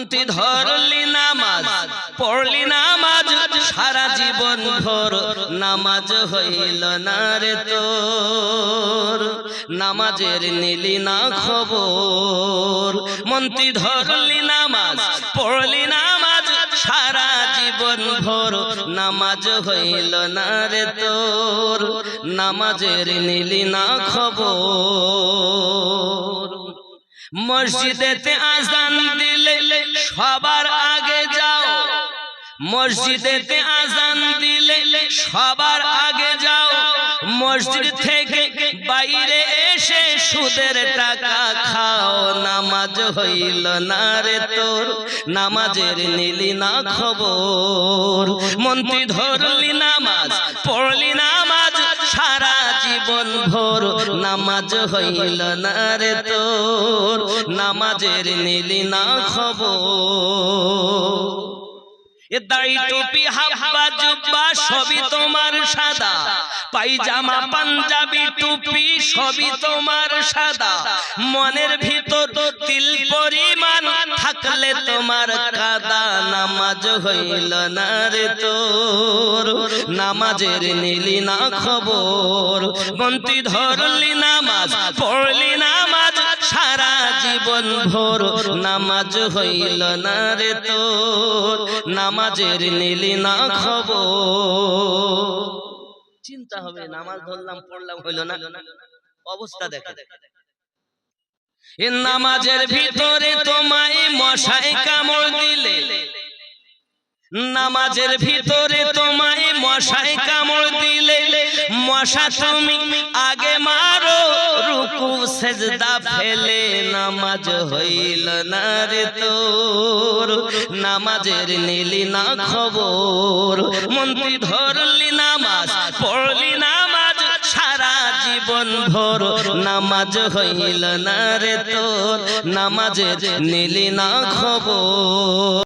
মন্ত্রী ধরলি নামাজ, পড়লি নামাজ, সারা জীবন ভর, নামাজ হইল না রে তোর। নামাজের নিলি না খবর। মন্ত্রী ধরলি নামাজ, পড়লি নামাজ, সারা জীবন ভর, নামাজ হইল না রে তোর। নামাজের নিলি না খবর। মসজিদেতে আজান দিলে মসজিদেতে আজান দিলে সবার আগে যাও। মসজিদ থেকে বাইরে এসে সুদের টাকা খাও। নামাজ হইল না রে তোর, নামাজের নিলি না খবর। মন্ত্রী ধরলি নামাজ, পড়লি নামাজ, সারা জীবন ভোর। নামাজ হইল না রে তোর, নামাজের নিলি না খবর। এ দাড়ি টুপি হাব্বা জুব্বা সবই তোমার সাদা। পাইজামা পাঞ্জাবি টুপি সবই তোমার সাদা। মনের ভিতর তিল পরিমাণ থাকলে তোমার কাদা। নামাজ হইল না রে তোর। নামাজের নিলি না খবর। মন্ত্রী ধরলি নামাজ জীবন ভোর, নামাজ হইল না রে তোর, নামাজের নিলি না খবর। চিন্তা হবে, নামাজ ধরলাম, পড়লাম, হইল না। অবস্থা দেখে। এ নামাজের ভিতরে তোমায় মশাই কামড় দিলে। নামাজের ভিতরে তোমায় মশাই কামড় দিলে। মশা তুমি আগে মারো সেজদা ফেলে নামাজ হইল না রে তোর। নামাজের নিলি না খবর। মন্ত্রী ধরলি নামাজ, পড়লি নামাজ, সারা জীবন ভোর। নামাজ হইল না রে তোর, নামাজের নিলি না খবর।